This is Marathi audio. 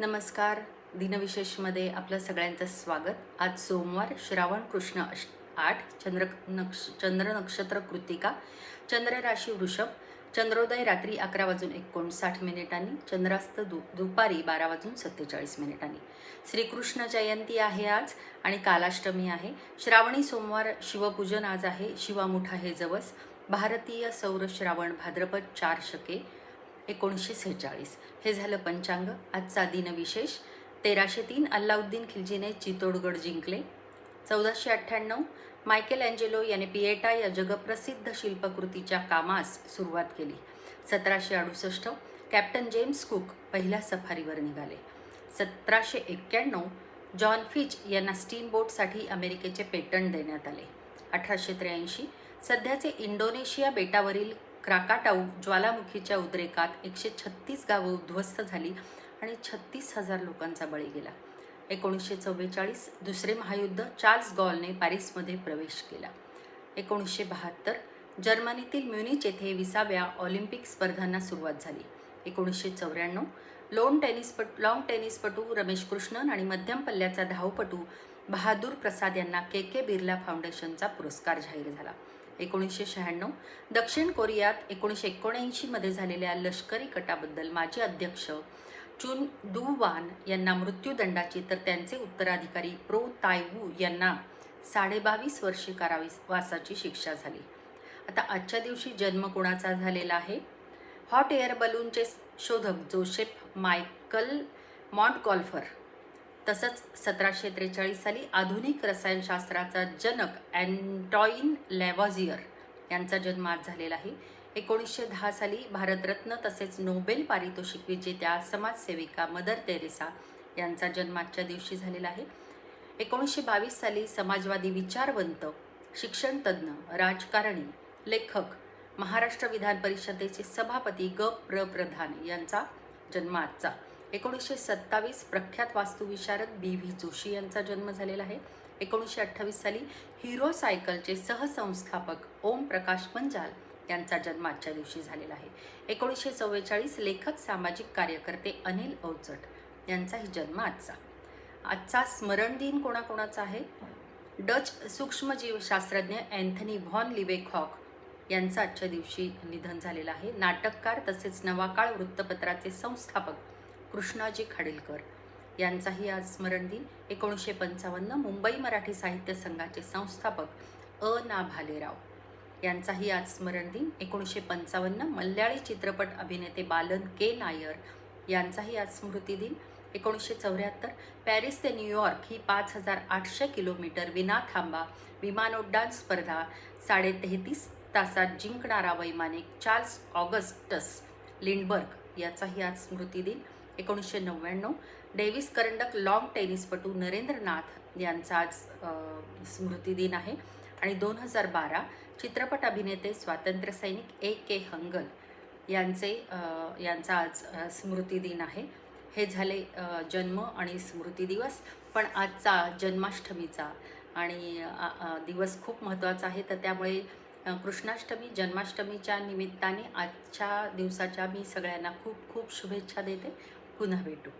नमस्कार. दिनविशेषमध्ये आपलं सगळ्यांचं स्वागत. आज सोमवार श्रावण कृष्ण अष्ट आठ चंद्र नक्ष चंद्र नक्षत्र कृतिका चंद्र राशी वृषभ चंद्रोदय रात्री अकरा वाजून एकोणसाठ मिनिटांनी चंद्रास्त दु दुपारी बारा वाजून सत्तेचाळीस मिनिटांनी. श्रीकृष्ण जयंती आहे आज आणि कालाष्टमी आहे. श्रावणी सोमवार शिवपूजन आज आहे. शिवामुठा हे जवस. भारतीय सौर श्रावण भाद्रपद चार शके एकोणीसशे सेहेचाळीस. हे झालं पंचांग. आजचा दिनविशेष तेराशे तीन अल्लाउद्दीन खिलजीने चितोडगड जिंकले. चौदाशे अठ्ठ्याण्णव मायकेल अँजेलो याने पिएटा या जगप्रसिद्ध शिल्पकृतीच्या कामास सुरुवात केली. सतराशे अडुसष्ट कॅप्टन जेम्स कुक पहिल्या सफारीवर निघाले. सतराशे एक्क्याण्णव जॉन फिच यांना स्टीम बोटसाठी अमेरिकेचे पेटंट देण्यात आले. अठराशे त्र्याऐंशी सध्याचे इंडोनेशिया बेटावरील क्राकाटाऊ ज्वालामुखीच्या उद्रेकात एकशे छत्तीस गावं उद्ध्वस्त झाली आणि छत्तीस हजार लोकांचा बळी गेला. एकोणीसशे चव्वेचाळीस दुसरे महायुद्ध चार्ल्स गॉलने पॅरिसमध्ये प्रवेश केला. एकोणीसशे बहात्तर जर्मनीतील म्युनिच येथे विसाव्या ऑलिम्पिक स्पर्धांना सुरुवात झाली. एकोणीसशे चौऱ्याण्णव लोन टेनिसपट लॉंग टेनिसपटू रमेश कृष्णन आणि मध्यम पल्ल्याचा धावपटू बहादूर प्रसाद यांना के के बिर्ला फाउंडेशनचा पुरस्कार जाहीर झाला. एकोणीसशे शहाण्णव दक्षिण कोरियात एकोणीसशे एकोणऐंशीमध्ये झालेल्या लष्करी कटाबद्दल माजी अध्यक्ष चुन डू वान यांना मृत्यूदंडाची तर त्यांचे उत्तराधिकारी प्रो तायवू यांना साडेबावीस वर्षे कारावासाची शिक्षा झाली. आता आजच्या दिवशी जन्म कोणाचा झालेला आहे? हॉट एअर बलूनचे शोधक जोसेफ मायकल मॉन्टगॉल्फर तसंच सतराशे त्रेचाळीस साली आधुनिक रसायनशास्त्राचा जनक अँटॉईन लॅवॉझियर यांचा जन्म आज झालेला आहे. एकोणीसशे दहा साली भारतरत्न तसेच नोबेल पारितोषिक विजेत्या समाजसेविका मदर तेरेसा यांचा जन्म आजच्या दिवशी झालेला आहे. एकोणीसशे बावीस साली समाजवादी विचारवंत शिक्षणतज्ज्ञ राजकारणी लेखक महाराष्ट्र विधान परिषदेचे सभापती ग प्र प्रधान यांचा जन्म आजचा. एकोणीसशे सत्तावीस प्रख्यात वास्तुविशारद बी व्ही जोशी यांचा जन्म झालेला आहे. एकोणीसशे अठ्ठावीस साली हिरो सायकलचे सहसंस्थापक ओम प्रकाश पंजाल यांचा जन्म आजच्या दिवशी झालेला आहे. एकोणीसशे चव्वेचाळीस लेखक सामाजिक कार्यकर्ते अनिल अवचट यांचाही जन्म आजचा. आजचा स्मरण दिन कोणाकोणाचा आहे? डच सूक्ष्मजीवशास्त्रज्ञ अँथनी व्हॉन लिवेखॉक यांचं आजच्या दिवशी निधन झालेलं आहे. नाटककार तसेच नवाकाळ वृत्तपत्राचे संस्थापक कृष्णाजी खाडीलकर यांचाही आज स्मरण दिन एकोणीसशे पंचावन्न मुंबई मराठी साहित्य संघाचे संस्थापक अ. ना भालेराव यांचाही आज स्मरण दिन एकोणीसशे पंचावन्न मल्याळी चित्रपट अभिनेते बालन के. नायर यांचाही आज स्मृती दिन एकोणीसशे चौऱ्याहत्तर पॅरिस ते न्यूयॉर्क ही पाच हजार आठशे किलोमीटर विना थांबा विमानोड्डाण स्पर्धा साडे तेहतीस तासात जिंकणारा वैमानिक चार्ल्स ऑगस्टस लिंडबर्ग याचाही आज स्मृती दिन एकोणीसशे नव्याण्णव डेव्हिस करंडक लाँग टेनिसपटू नरेंद्रनाथ यांचा आज स्मृतिदिन आहे. आणि दोन हजार बारा चित्रपट अभिनेते स्वातंत्र्य सैनिक ए के हंगल यांचे यांचा आज स्मृतिदिन आहे. हे झाले जन्म आणि स्मृती दिवस पण आजचा जन्माष्टमीचा आणि दिवस खूप महत्त्वाचा आहे. तर त्यामुळे कृष्णाष्टमी जन्माष्टमीच्या निमित्ताने आजच्या दिवसाच्या मी सगळ्यांना खूप खूप शुभेच्छा देते. കുന്നവീട്ടു